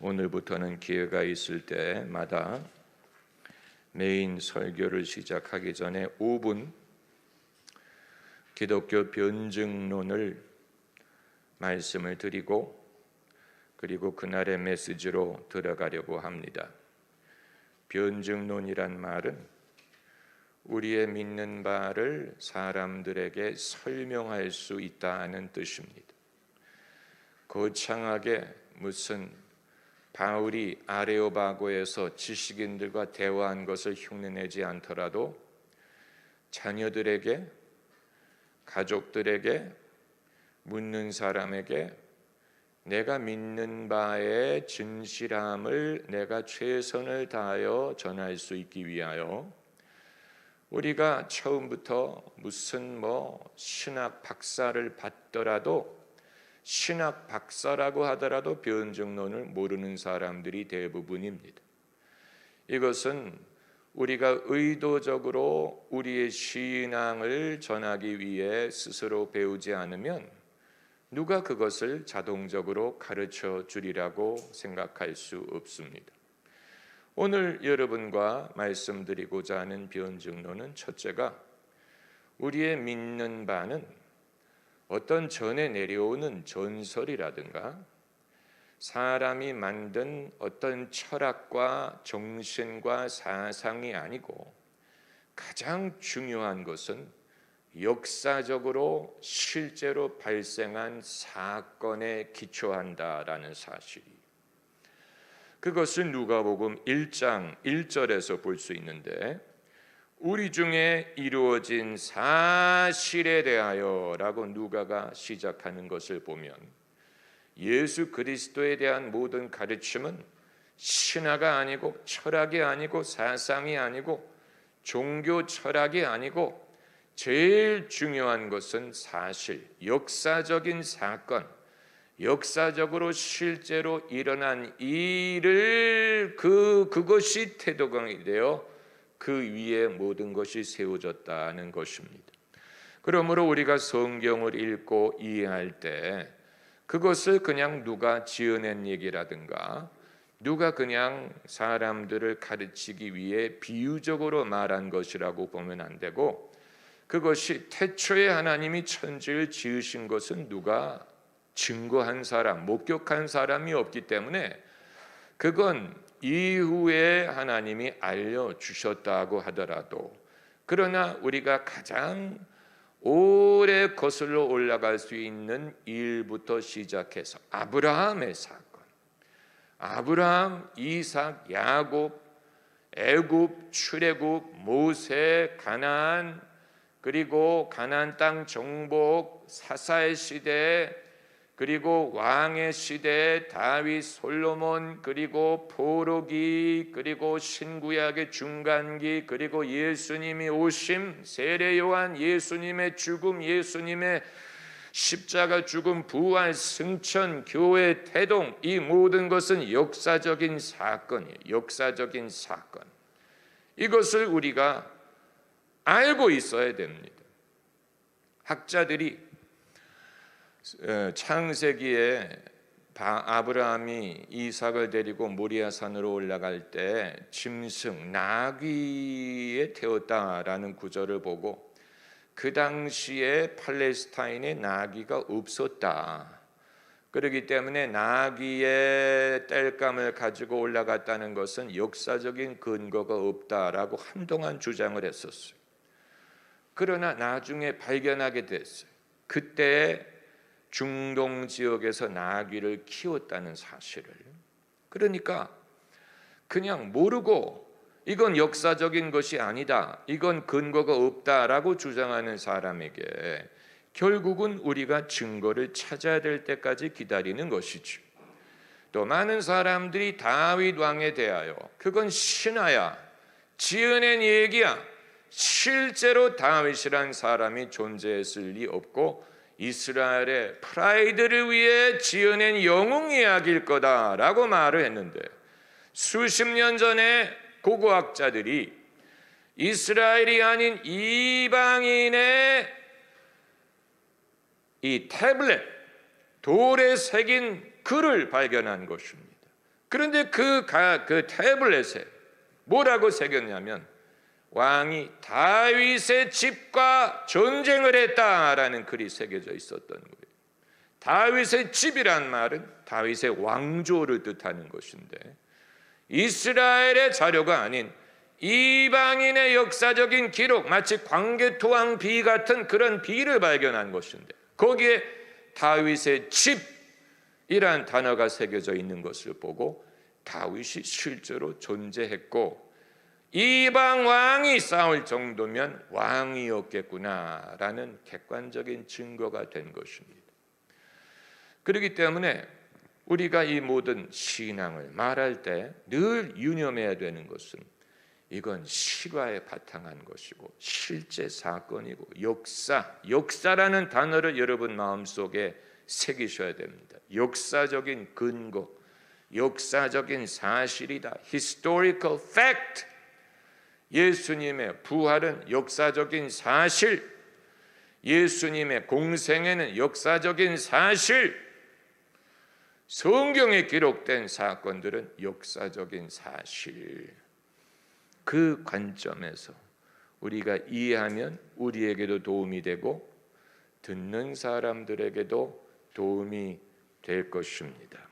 오늘부터는 기회가 있을 때마다 메인 설교를 시작하기 전에 5분 기독교 변증론을 말씀을 드리고 그리고 그날의 메시지로 들어가려고 합니다. 변증론이란 말은 우리의 믿는 바를 사람들에게 설명할 수 있다는 뜻입니다. 거창하게 무슨 바울이 아레오바고에서 지식인들과 대화한 것을 흉내내지 않더라도 자녀들에게 가족들에게 묻는 사람에게 내가 믿는 바의 진실함을 내가 최선을 다하여 전할 수 있기 위하여 우리가 처음부터 무슨 뭐 신학 박사를 받더라도 신학 박사라고 하더라도 변증론을 모르는 사람들이 대부분입니다. 이것은 우리가 의도적으로 우리의 신앙을 전하기 위해 스스로 배우지 않으면 누가 그것을 자동적으로 가르쳐 주리라고 생각할 수 없습니다. 오늘 여러분과 말씀드리고자 하는 변증론은 첫째가 우리의 믿는 바는 어떤 전에 내려오는 전설이라든가 사람이 만든 어떤 철학과 정신과 사상이 아니고 가장 중요한 것은 역사적으로 실제로 발생한 사건에 기초한다라는 사실이. 그것을 누가복음 1장 1절에서 볼 수 있는데 우리 중에 이루어진 사실에 대하여라고 누가가 시작하는 것을 보면 예수 그리스도에 대한 모든 가르침은 신화가 아니고 철학이 아니고 사상이 아니고 종교 철학이 아니고 제일 중요한 것은 사실, 역사적인 사건, 역사적으로 실제로 일어난 일을 그 그것이 태도강이 되어 그 위에 모든 것이 세워졌다는 것입니다. 그러므로 우리가 성경을 읽고 이해할 때 그것을 그냥 누가 지어낸 얘기라든가 누가 그냥 사람들을 가르치기 위해 비유적으로 말한 것이라고 보면 안 되고 그것이 태초에 하나님이 천지를 지으신 것은 누가 증거한 사람, 목격한 사람이 없기 때문에 그건 이후에 하나님이 알려 주셨다고 하더라도 그러나 우리가 가장 오래 거슬러 올라갈 수 있는 일부터 시작해서 아브라함의 사건, 아브라함, 이삭, 야곱, 애굽, 출애굽, 모세, 가나안 그리고 가나안 땅 정복, 사사의 시대 그리고 왕의 시대 다윗 솔로몬 그리고 포로기 그리고 신구약의 중간기 그리고 예수님이 오심 세례 요한 예수님의 죽음 예수님의 십자가 죽음 부활 승천 교회 태동 이 모든 것은 역사적인 사건이에요. 역사적인 사건. 이것을 우리가 알고 있어야 됩니다. 학자들이 창세기에 아브라함이 이삭을 데리고 모리아 산으로 올라갈 때 짐승 나귀에 태웠다라는 구절을 보고 그 당시에 팔레스타인에 나귀가 없었다. 그렇기 때문에 나귀의 땔감을 가지고 올라갔다는 것은 역사적인 근거가 없다라고 한동안 주장을 했었어요. 그러나 나중에 발견하게 됐어요. 그때 중동 지역에서 나귀를 키웠다는 사실을 그러니까 그냥 모르고 이건 역사적인 것이 아니다. 이건 근거가 없다라고 주장하는 사람에게 결국은 우리가 증거를 찾아야 될 때까지 기다리는 것이죠. 또 많은 사람들이 다윗 왕에 대하여 그건 신화야. 지어낸 얘기야. 실제로 다윗이란 사람이 존재했을 리 없고 이스라엘의 프라이드를 위해 지어낸 영웅 이야기일 거다라고 말을 했는데 수십 년 전에 고고학자들이 이스라엘이 아닌 이방인의 이 태블릿 돌에 새긴 글을 발견한 것입니다. 그런데 그, 가, 그 태블릿에 뭐라고 새겼냐면 왕이 다윗의 집과 전쟁을 했다라는 글이 새겨져 있었던 거예요. 다윗의 집이란 말은 다윗의 왕조를 뜻하는 것인데 이스라엘의 자료가 아닌 이방인의 역사적인 기록 마치 광개토왕 비 같은 그런 비를 발견한 것인데 거기에 다윗의 집이란 단어가 새겨져 있는 것을 보고 다윗이 실제로 존재했고 이방 왕이 싸울 정도면 왕이었겠구나라는 객관적인 증거가 된 것입니다. 그렇기 때문에 우리가 이 모든 신앙을 말할 때 늘 유념해야 되는 것은 이건 실화에 바탕한 것이고 실제 사건이고 역사, 역사라는 단어를 여러분 마음속에 새기셔야 됩니다. 역사적인 근거, 역사적인 사실이다. historical fact. 예수님의 부활은 역사적인 사실. 예수님의 공생애는 역사적인 사실. 성경에 기록된 사건들은 역사적인 사실. 그 관점에서 우리가 이해하면 우리에게도 도움이 되고 듣는 사람들에게도 도움이 될 것입니다.